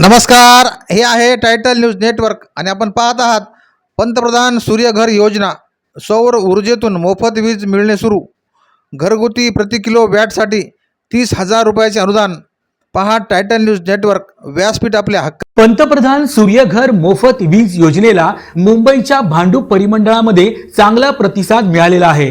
नमस्कार हे आहे टायटल न्यूज नेटवर्क आणि आपण पाहत आहात पंतप्रधान सूर्यघर योजना. सौर ऊर्जेतून मोफत वीज मिळणे सुरू. घरगुती प्रति किलो वॅटसाठी तीस हजार रुपयाचे अनुदान. पहा टायटल न्यूज नेटवर्क व्यासपीठ आपल्या हक्क पंतप्रधान सूर्यघर मोफत वीज योजनेला मुंबईच्या भांडूप परिमंडळामध्ये चांगला प्रतिसाद मिळालेला आहे.